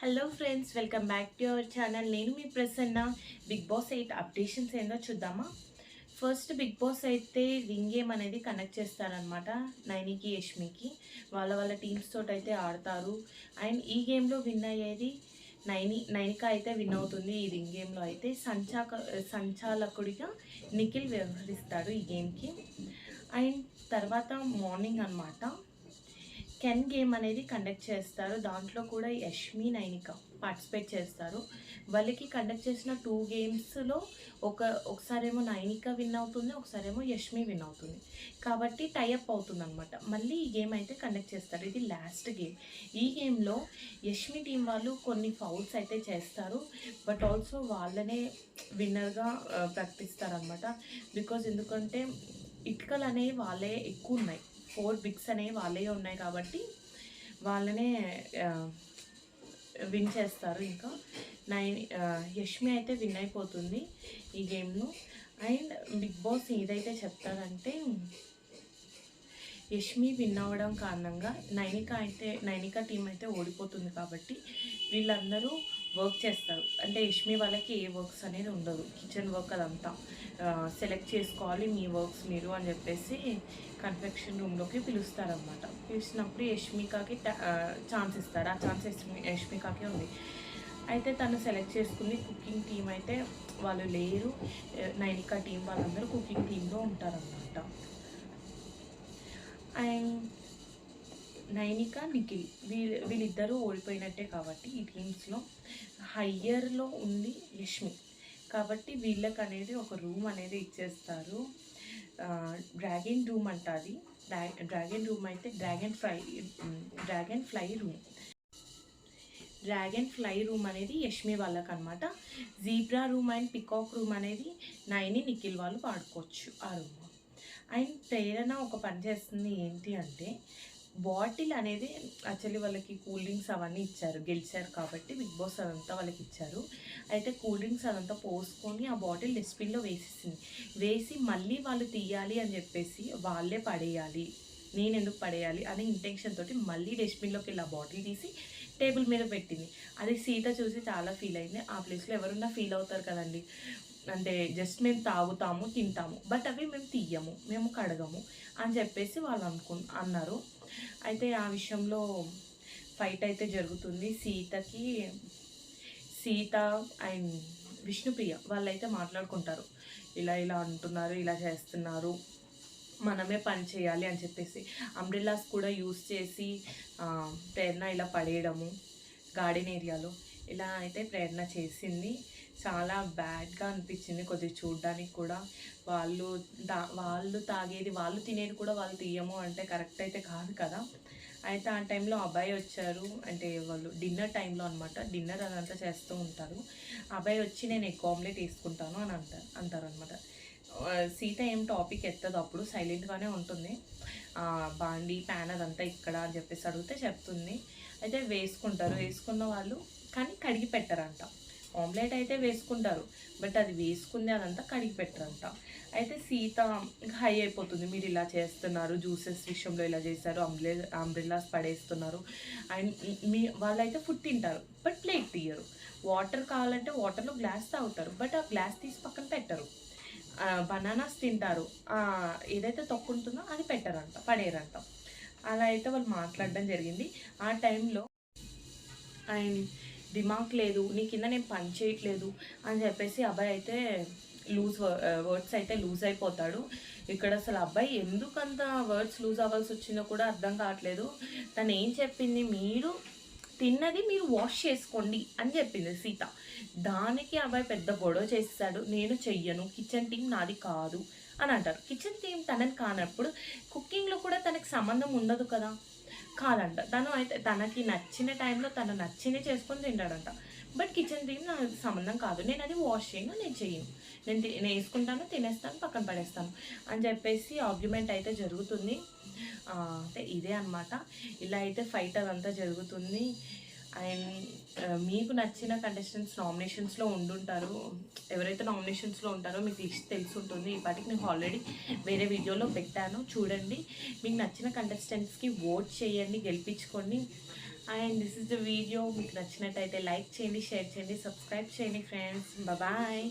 Hello friends welcome back to our channel నేను మీ Prasanna. Big Boss eight updations ఏందో చూద్దామా? ఫస్ట్ బిగ్ బాస్ అయితే రింగ్ గేమ్ అనేది కనెక్ట్ చేస్తారనమాట నైనికి యష్మికి. వాళ్ళ వాళ్ళ టీమ్స్ తోటి అయితే ఆడతారు. అండ్ ఈ గేమ్లో విన్ అయ్యేది నైని నైనిక అయితే విన్ అవుతుంది ఈ రింగ్ గేమ్లో అయితే. సంచాక సంచాలకుడిగా నిఖిల్ వ్యవహరిస్తాడు ఈ గేమ్కి అండ్ తర్వాత మార్నింగ్ అనమాట కెన్ గేమ్ అనేది కండక్ట్ చేస్తారు. దాంట్లో కూడా యష్మి నైనిక పార్టిసిపేట్ చేస్తారు. వాళ్ళకి కండక్ట్ చేసిన టూ గేమ్స్లో ఒక ఒకసారేమో నైనిక విన్ అవుతుంది ఒకసారేమో యష్మి విన్ అవుతుంది. కాబట్టి టైఅప్ అవుతుంది అనమాట మళ్ళీ ఈ గేమ్ అయితే కండక్ట్ చేస్తారు. ఇది లాస్ట్ గేమ్ ఈ గేమ్లో యష్మి టీం వాళ్ళు కొన్ని ఫౌల్స్ అయితే చేస్తారు. బట్ ఆల్సో వాళ్ళనే విన్నర్గా ప్రకటిస్తారనమాట బికాజ్ ఎందుకంటే ఇటుకలు అనేవి వాళ్ళే ఎక్కువ ఉన్నాయి. ఫోర్ బిగ్స్ అనేవి వాళ్ళే ఉన్నాయి కాబట్టి వాళ్ళనే విన్ చేస్తారు ఇంకా. నైన్ యష్మి అయితే విన్ అయిపోతుంది ఈ గేమ్లో. అండ్ బిగ్ బాస్ ఏదైతే చెప్తారంటే యష్మి విన్ అవ్వడం కారణంగా నైనిక అయితే నైనిక టీం అయితే ఓడిపోతుంది కాబట్టి వీళ్ళందరూ వర్క్ చేస్తారు. అంటే యష్మి వాళ్ళకి ఏ వర్క్స్ అనేది ఉండదు. కిచెన్ వర్క్ అదంతా సెలెక్ట్ చేసుకోవాలి మీ వర్క్స్ మీరు అని చెప్పేసి కన్ఫెక్షన్ రూమ్లోకి పిలుస్తారనమాట పిలిచినప్పుడు యష్మికకి ఛాన్స్ ఇస్తారు. ఆ ఛాన్స్ యష్మి ఉంది. అయితే తను సెలెక్ట్ చేసుకుని కుకింగ్ టీం అయితే వాళ్ళు లేరు. నైనిక టీం వాళ్ళందరూ కుకింగ్ టీంలో ఉంటారనమాట అండ్ నైనిక నిఖిల్ వీళ్ళ వీళ్ళిద్దరూ ఓడిపోయినట్టే కాబట్టి ఈ టీమ్స్లో హయ్యర్లో ఉంది యష్మి కాబట్టి వీళ్ళకి అనేది ఒక రూమ్ అనేది ఇచ్చేస్తారు. డ్రాగన్ రూమ్ అంట అది డ్రాగన్ రూమ్ అయితే dragon fly dragon fly room dragon fly room అనేది యష్మి వాళ్ళకి అనమాట zebra room and peacock room అనేది నైని నిఖిల్ వాళ్ళు వాడుకోవచ్చు ఆ రూమ్ అండ్ ప్రేరణ ఒక పని చేస్తుంది ఏంటి అంటే బాటిల్ అనేది యాక్చువల్లీ వాళ్ళకి కూల్ డ్రింక్స్ అవన్నీ ఇచ్చారు గెలిచారు కాబట్టి బిగ్ బాస్ అదంతా వాళ్ళకి ఇచ్చారు. అయితే కూల్ డ్రింక్స్ అదంతా పోసుకొని ఆ బాటిల్ డస్ట్బిన్లో వేసేసింది. వేసి మళ్ళీ వాళ్ళు తీయాలి అని చెప్పేసి వాళ్ళే పడేయాలి నేను ఎందుకు పడేయాలి అనే ఇంటెన్షన్ తోటి మళ్ళీ డస్ట్బిన్లోకి వెళ్ళి ఆ బాటిల్ తీసి టేబుల్ మీద పెట్టింది. అది సీత చూసి చాలా ఫీల్ అయింది. ఆ ప్లేస్లో ఎవరున్నా ఫీల్ అవుతారు కదండి. అంటే జస్ట్ మేము తాగుతాము తింటాము. బట్ అవి మేము తీయము మేము కడగము అని చెప్పేసి వాళ్ళు అనుకు అన్నారు. అయితే ఆ విషయంలో ఫైట్ అయితే జరుగుతుంది. సీతకి సీత అండ్ విష్ణుప్రియ వాళ్ళైతే మాట్లాడుకుంటారు. ఇలా ఇలా అంటున్నారు ఇలా చేస్తున్నారు. మనమే పని చేయాలి అని చెప్పేసి అంబ్రిల్లాస్ కూడా యూస్ చేసి ప్రేరణ ఇలా పడేయడము గార్డెన్ ఏరియాలో ఇలా అయితే ప్రేరణ చేసింది. చాలా బ్యాడ్గా అనిపించింది కొద్దిగా చూడడానికి కూడా. వాళ్ళు దా వాళ్ళు తాగేది వాళ్ళు తినేది కూడా వాళ్ళు తీయము అంటే కరెక్ట్ అయితే కాదు కదా. అయితే ఆ టైంలో అబ్బాయి వచ్చారు. అంటే వాళ్ళు డిన్నర్ టైంలో అనమాట డిన్నర్ అదంతా చేస్తూ ఉంటారు. అబ్బాయి వచ్చి నేను ఎక్కువ ఆమ్లెట్ వేసుకుంటాను అని అంటారు అంటారు అనమాట సీత ఏం టాపిక్ ఎత్తదు అప్పుడు సైలెంట్గానే ఉంటుంది. ఆ, బాండి ప్యాన్ అదంతా ఇక్కడ అని చెప్పేసి అడిగితే చెప్తుంది. అయితే వేసుకుంటారు. వేసుకున్న వాళ్ళు కానీ కడిగి పెట్టరంట. ఆమ్లెట్ అయితే వేసుకుంటారు. బట్ అది వేసుకుంది అదంతా కడిగి పెట్టరంట. అయితే సీత హై అయిపోతుంది. మీరు ఇలా చేస్తున్నారు జ్యూసెస్ విషయంలో ఇలా చేశారు అంబ్రే అంబ్రిల్లాస్ పడేస్తున్నారు. అండ్ మీ వాళ్ళైతే ఫుడ్ తింటారు బట్ ప్లేట్ తీయరు. వాటర్ కావాలంటే వాటర్లో గ్లాస్ తాగుతారు బట్ ఆ గ్లాస్ తీసి పక్కన పెట్టరు. బనానాస్ తింటారు. ఏదైతే తొక్కు ఉంటుందో అది పెట్టరంట పడేరంట. అలా అయితే వాళ్ళు మాట్లాడడం జరిగింది. ఆ టైంలో ఆయన దిమాక్ లేదు నీ కింద నేను పని చేయట్లేదు అని చెప్పేసి అబ్బాయి అయితే లూజ్ వర్డ్స్ అయితే లూజ్ అయిపోతాడు. ఇక్కడ అసలు అబ్బాయి ఎందుకంత వర్డ్స్ లూజ్ అవ్వాల్సి వచ్చిందో కూడా అర్థం కావట్లేదు. తను ఏం చెప్పింది మీరు తిన్నది మీరు వాష్ చేసుకోండి అని చెప్పింది సీత. దానికి అబ్బాయి పెద్ద గొడవ చేస్తాడు. నేను చెయ్యను. కిచెన్ టీం నాది కాదు అని అంటారు. కిచెన్ టీం తనని కానప్పుడు కుకింగ్లో కూడా తనకి సంబంధం ఉండదు కదా. కాదంట. తను అయితే తనకి నచ్చిన టైంలో తను నచ్చింది చేసుకొని తింటాడంట. బట్ కిచెన్ టీం నాకు సంబంధం కాదు. నేను అది వాష్ చేయను నేను చేయను. నేను తి- నేను వేసుకుంటాను తినేస్తాను పక్కన పడేస్తాను అని చెప్పేసి ఆర్గ్యుమెంట్ అయితే జరుగుతుంది. అంటే ఇదే అన్నమాట. ఇలా అయితే ఫైట్ అదంతా జరుగుతుంది. అండ్ మీకు నచ్చిన కంటెస్టెంట్స్ నామినేషన్స్లో ఉండుంటారు. ఎవరైతే నామినేషన్స్లో ఉంటారో మీకు లిస్ట్ తెలిసి ఉంటుంది. ఈ పాటికి నేను ఆల్రెడీ వేరే వీడియోలో పెట్టాను. చూడండి. మీకు నచ్చిన కంటెస్టెంట్స్కి ఓట్ చేయండి గెలిపించుకోండి. And this is the video మీకు నచ్చినట్టయితే లైక్ చేయండి షేర్ చేయండి సబ్స్క్రైబ్ చేయండి ఫ్రెండ్స్ బాయ్